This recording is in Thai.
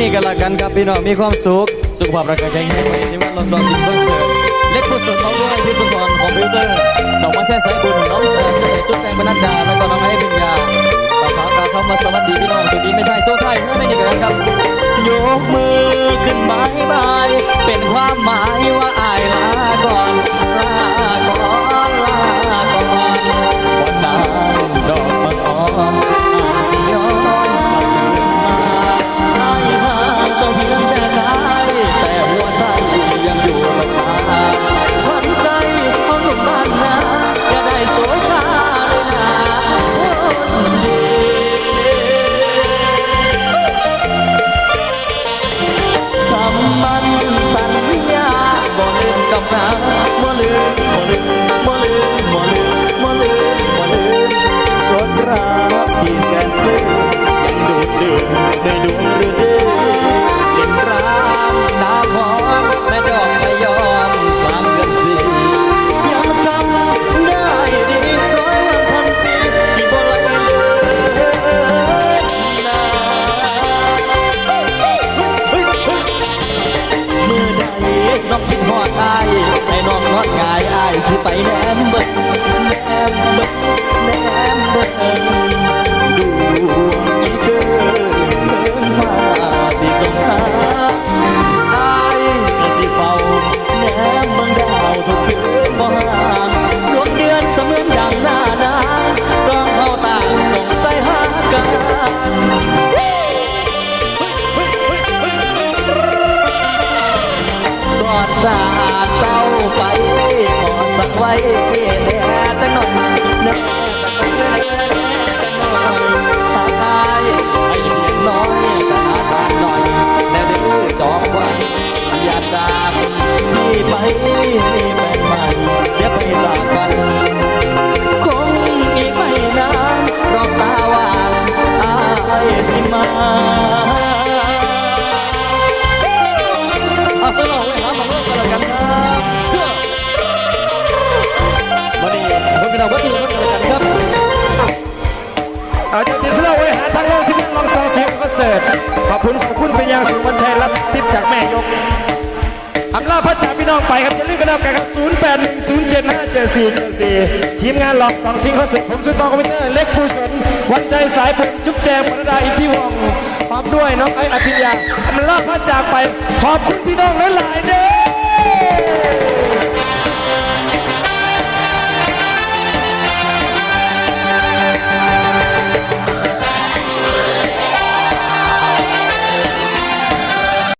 นี่กันละกันครับพี่น้องมีความสุข สุขภาพร่างกายแข็งแรงวันที่วันลอนดอนสิงคอเสร์ตเล็กผู้สุดเของ น้ ก่อาดเจ้าไปขอสักไว้ นเอาวัตถุวัตถุกันครับเอาจุดที่สโลไว้หาทางโลกที่เป็นลองสองเสียงคอนเสิร์ตขอบคุณขอบคุณเป็นอย่างสูงวันชัยรับทิปจากแม่ยกอำลาพระจากพี่น้องไปครับอย่าลืมกันแล้วกันครับ 0 8 1 0 7 5 7 4 7 4 ทีมงานหลอกสองซิงคอนเสิร์ตผมสุดตองคอมพิวเตอร์เล็กผู้สนวันใจสายผมจุ๊บแจงปรดาอิทธิวงศ์พร้อมด้วยน้องไอ้อภิญญาอำลาพระจากไป ขอบคุณพี่น้องหลายๆเด้อ